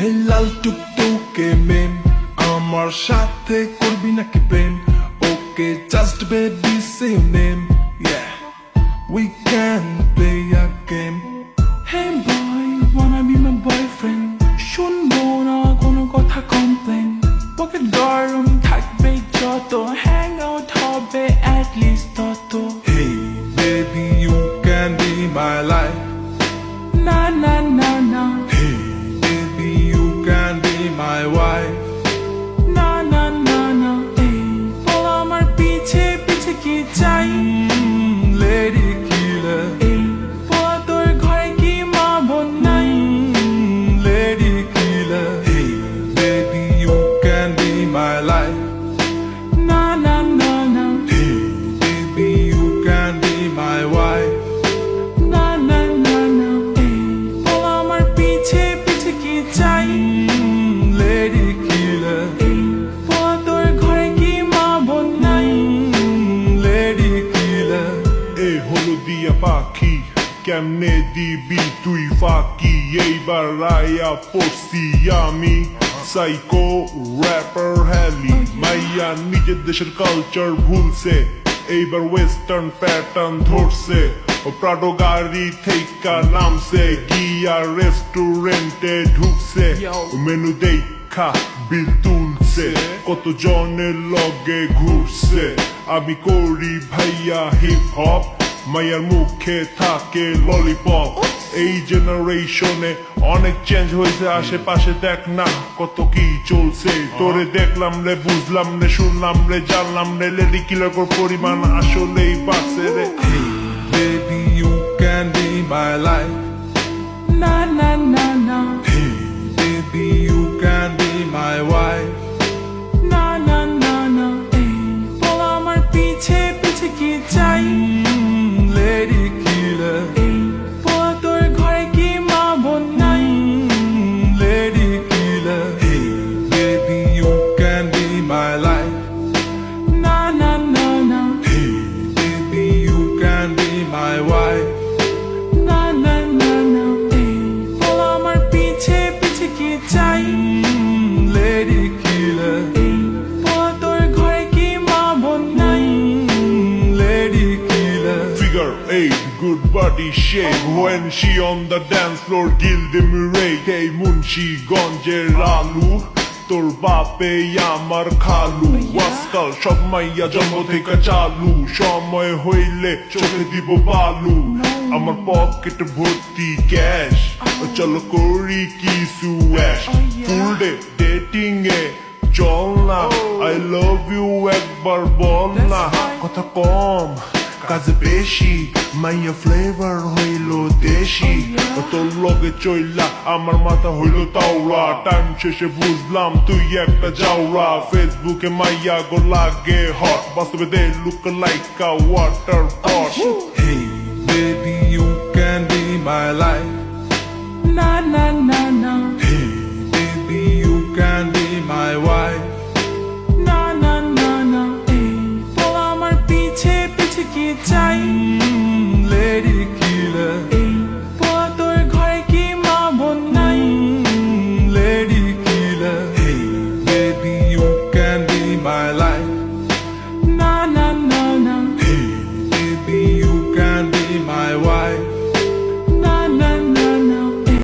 হে লাল টুকটুকে মেম আমার সাথে করবি নাকি প্রেম? Okay just baby say name we can play a game Hey boy, wanna be my boyfriend? শুনব না কোনো কথা কমপ্লেন পকেট গরম থাকবে যত হ্যাং আউট হবে at least তত। Hey baby you can be my life. কেমনে দিবি তুই ফাঁকি? এইবার রায়া পড়ছি আমি। সাইকো র্যাপার হ্যালি মাইয়া নিজের দেশের কালচার ভুলছে। এইবার ওয়েস্টার্ন প্যাটার্ন ধরছে। ও প্রাডো গাড়ি রেস্টুরেন্টে ঢুকছে. মেনু দেখা বিল তুলছে। কত জনের লগে ঘুরছে। আমি করি ভাইয়া হিপ হপ মায়ার মুখে থাকে ললিপপ এই জেনারেশনে অনেক চেঞ্জ হয়েছে আশেপাশে দেখ না কত কি চলছে। তোরে দেখলাম রে বুঝলাম রে শুনলাম রে জানলাম রে লেডি কিলকর পরিমাণ আসলেই বাড়ছে রে। Hey baby you can be my life eight, good body shape When she on the dance floor, gilde murate Hey Munshi গঞ্জের আলু তোর বাপে আমার খালু ওয়াসকাল সব মাইয়া জন্ম থেকে চালু সময় হইলে চোখে দিব বালু আমার পকেট ভর্তি ক্যাশ চলো করি কিছু অ্যাশ ফুল ডে ডেটিং এ চল না আই লাভ ইউ একবার বল না কথা কম কাজে বেশি, মাইয়া ফ্লেভার হইল দেশি। তোর লগে চইলা, আমার মাথা হইল তাওরা টাইম শেষে বুঝলাম, তুই একটা যাওরা ফেসবুকে মাইয়া গো লাগে হট বাস্তবে they look like a water pot Hey, baby, you can be my life কি চাই?